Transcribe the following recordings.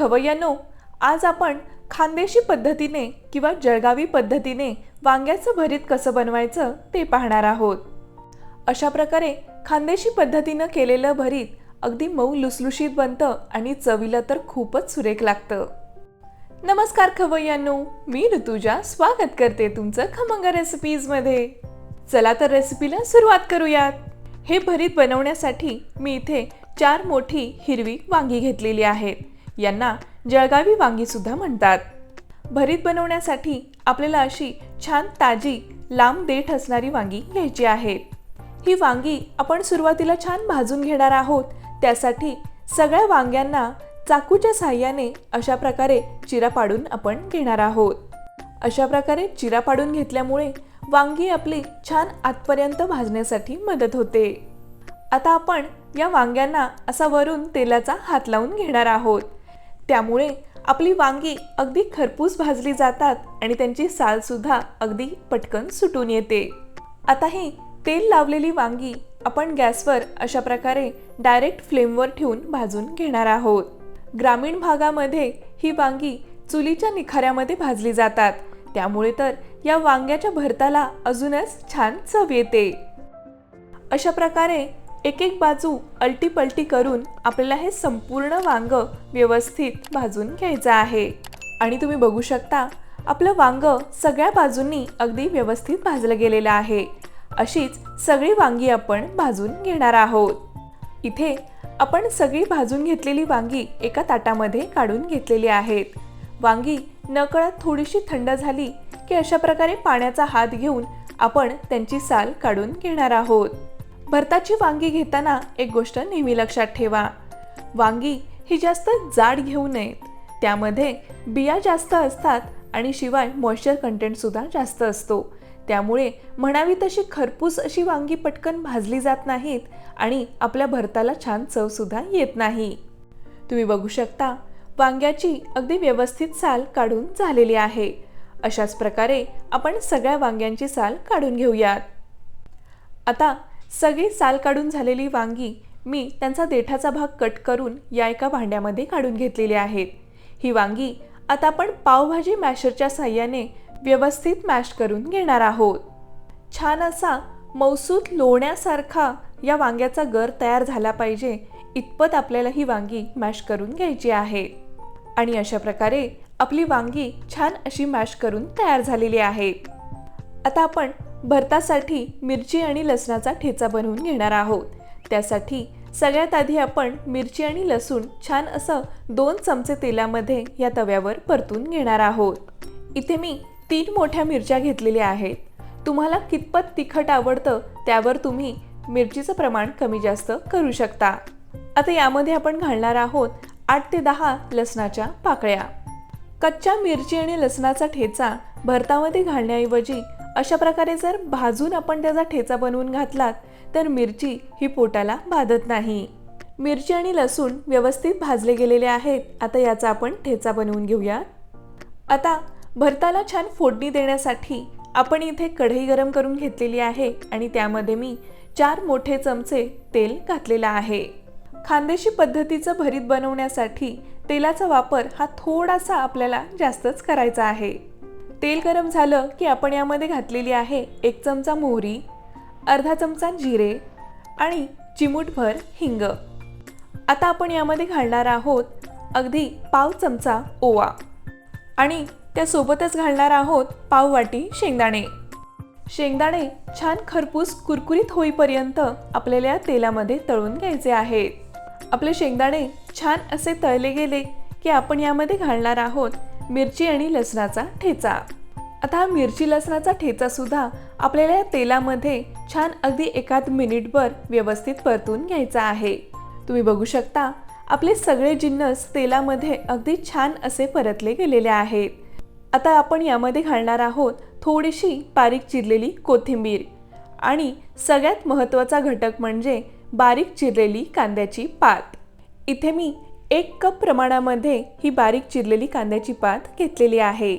खवय्यानो आज आपण खानदेशी पद्धतीने किंवा जळगावी पद्धतीने वांग्याचं भरीत कसं बनवायचं ते पाहणार आहोत. अशा प्रकारे खानदेशी पद्धतीनं केलेलं भरीत अगदी मऊ लुसलुशीत बनतं आणि चवीला तर खूपच सुरेख लागतं. नमस्कार खवय्यांनो मी ऋतुजा स्वागत करते तुमचं खमंग रेसिपीजमध्ये चला तर रेसिपीला सुरुवात करूयात. हे भरीत बनवण्यासाठी मी इथे चार मोठी हिरवी वांगी घेतलेली आहेत. यांना जळगावी वांगी सुद्धा म्हणतात. भरीत बनवण्यासाठी आपल्याला अशी छान ताजी लांब देठ असणारी वांगी घ्यायची आहे. ही वांगी आपण सुरुवातीला छान भाजून घेणार आहोत. त्यासाठी सगळ्या वांग्यांना चाकूच्या साह्याने अशा प्रकारे चिरा पाडून आपण घेणार आहोत. अशा प्रकारे चिरा पाडून घेतल्यामुळे वांगी आपली छान आतपर्यंत भाजण्यासाठी मदत होते. आता आपण या वांग्यांना असा वरून तेलाचा हात लावून घेणार आहोत. त्यामुळे आपली वांगी अगदी खरपूस भाजली जातात आणि त्यांची सालसुद्धा अगदी पटकन सुटून येते. आता ही तेल लावलेली वांगी आपण गॅसवर अशा प्रकारे डायरेक्ट फ्लेमवर ठेवून भाजून घेणार आहोत. ग्रामीण भागामध्ये ही वांगी चुलीच्या निखाऱ्यामध्ये भाजली जातात. त्यामुळे तर या वांग्याच्या भरताला अजूनच छान चव येते. अशा प्रकारे एक एक बाजू अलटीपलटी करून आपल्याला हे संपूर्ण वांग व्यवस्थित भाजून घ्यायचं आहे. आणि तुम्ही बघू शकता आपलं वांग सगळ्या बाजूंनी अगदी व्यवस्थित भाजलं गेलेलं आहे. अशीच सगळी वांगी आपण भाजून घेणार आहोत. इथे आपण सगळी भाजून घेतलेली वांगी एका ताटामध्ये काढून घेतलेली आहेत. वांगी नकळत थोडीशी थंड झाली की अशा प्रकारे पाण्याचा हात घेऊन आपण त्यांची साल काढून घेणार आहोत. भरताची वांगी घेताना एक गोष्ट नेहमी लक्षात ठेवा. वांगी ही जास्त जाड घेऊ नयेत. त्यामध्ये बिया जास्त असतात आणि शिवाय मॉइश्चर कंटेंटसुद्धा जास्त असतो. त्यामुळे म्हणावी तशी खरपूस अशी वांगी पटकन भाजली जात नाहीत आणि आपल्या भरताला छान चवसुद्धा येत नाही. तुम्ही बघू शकता वांग्याची अगदी व्यवस्थित साल काढून झालेली आहे. अशाच प्रकारे आपण सगळ्या वांग्यांची साल काढून घेऊयात. आता सगळी साल काढून झालेली वांगी मी त्यांचा देठाचा भाग कट करून या एका भांड्यामध्ये काढून घेतलेली आहेत ही वांगी आता आपण पावभाजी मॅशरच्या साह्याने व्यवस्थित मॅश करून घेणार आहोत. छान असा मौसूत लोण्यासारखा या वांग्याचा गर तयार झाला पाहिजे इतपत आपल्याला ही वांगी मॅश करून घ्यायची आहे. आणि अशा प्रकारे आपली वांगी छान अशी मॅश करून तयार झालेली आहेत आता आपण भरतासाठी मिरची आणि लसणाचा ठेचा बनवून घेणार आहोत. त्यासाठी सगळ्यात आधी आपण मिरची आणि लसूण छान असं दोन चमचे तेलामध्ये या तव्यावर परतून घेणार आहोत. इथे मी तीन मोठ्या मिरच्या घेतलेल्या आहेत. तुम्हाला कितपत तिखट आवडतं त्यावर तुम्ही मिरचीचं प्रमाण कमी जास्त करू शकता. आता यामध्ये आपण घालणार आहोत आठ ते दहा लसणाच्या पाकळ्या. कच्च्या मिरची आणि लसणाचा ठेचा भरतामध्ये घालण्याऐवजी अशा प्रकारे जर भाजून आपण त्याचा ठेचा बनवून घातलात तर मिरची ही पोटाला बाधत नाही. मिरची आणि लसूण व्यवस्थित भाजले गेलेले आहेत. आता याचा आपण ठेचा बनवून घेऊयात आता भरताला छान फोडणी देण्यासाठी आपण इथे कढई गरम करून घेतलेली आहे आणि त्यामध्ये मी चार मोठे चमचे तेल घातलेलं आहे. खानदेशी पद्धतीचं भरीत बनवण्यासाठी तेलाचा वापर हा थोडासा आपल्याला जास्तच करायचा आहे. तेल गरम झालं की आपण यामध्ये घातलेली आहे एक चमचा मोहरी अर्धा चमचा जिरे आणि चिमूटभर हिंग. आता आपण यामध्ये घालणार आहोत अगदी पाव चमचा ओवा आणि त्यासोबतच घालणार आहोत पाव वाटी शेंगदाणे. शेंगदाणे छान खरपूस कुरकुरीत होईपर्यंत आपल्याला या तेलामध्ये तळून घ्यायचे आहेत. आपले शेंगदाणे छान असे तळले गेले की आपण यामध्ये घालणार आहोत मिरची आणि लसणाचा ठेचा. आता हा मिरची लसणाचा ठेचा सुद्धा आपल्याला या तेलामध्ये छान अगदी एकाद मिनिटभर व्यवस्थित परतून घ्यायचा आहे. तुम्ही बघू शकता आपले सगळे जिन्नस तेलामध्ये अगदी छान असे परतले गेलेले आहेत. आता आपण यामध्ये घालणार आहोत थोडीशी बारीक चिरलेली कोथिंबीर आणि सगळ्यात महत्त्वाचा घटक म्हणजे बारीक चिरलेली कांद्याची पात. इथे मी एक कप प्रमाणामध्ये ही बारीक चिरलेली कांद्याची पात घेतलेली आहे.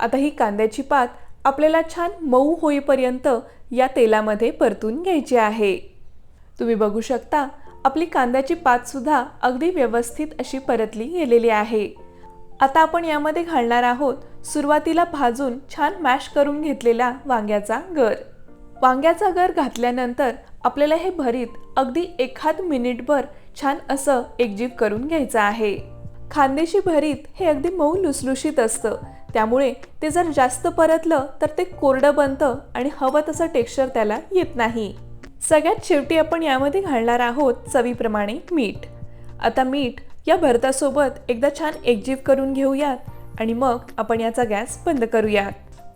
आता ही कांद्याची पात आपल्याला छान मऊ होईपर्यंत या तेलामध्ये परतून घ्यायची आहे. तुम्ही बघू शकता आपली कांद्याची पातसुद्धा अगदी व्यवस्थित अशी परतली गेलेली आहे. आता आपण यामध्ये घालणार आहोत सुरुवातीला भाजून छान मॅश करून घेतलेला वांग्याचा गर. वांग्याचा गर घातल्यानंतर आपल्याला हे भरीत अगदी एखाद मिनिटभर छान असं एकजीव करून घ्यायचं आहे. खानदेशी भरीत हे अगदी मऊ लुसलुशीत असतं. त्यामुळे ते जर जास्त परतलं तर ते कोरडं बनतं आणि हवं तसं टेक्स्चर त्याला येत नाही. सगळ्यात शेवटी आपण यामध्ये घालणार आहोत चवीप्रमाणे मीठ. आता मीठ या भरतासोबत एकदा छान एकजीव करून घेऊयात आणि मग आपण याचा गॅस बंद करूयात.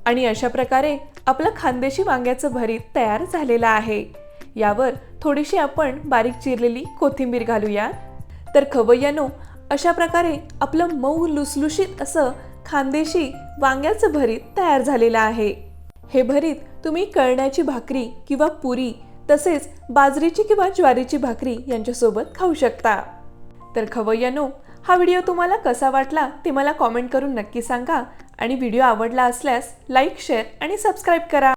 आणि अशा प्रकारे आपलं खानदेशी वांग्याचं भरीत तयार झालेलं आहे. यावर थोडीशी आपण बारीक चिरलेली कोथिंबीर घालूया. तर खवय्यानो अशा प्रकारे आपलं मऊ लुसलुशीत असं खानदेशी वांग्याचं भरीत तयार झालेलं आहे. हे भरीत तुम्ही कळण्याची भाकरी किंवा पुरी तसेच बाजरीची किंवा ज्वारीची भाकरी यांच्यासोबत खाऊ शकता. तर खवय्यानो हा व्हिडिओ तुम्हाला कसा वाटला ते मला कॉमेंट करून नक्की सांगा आणि व्हिडिओ आवडला असल्यास लाईक शेअर आणि सबस्क्राईब करा.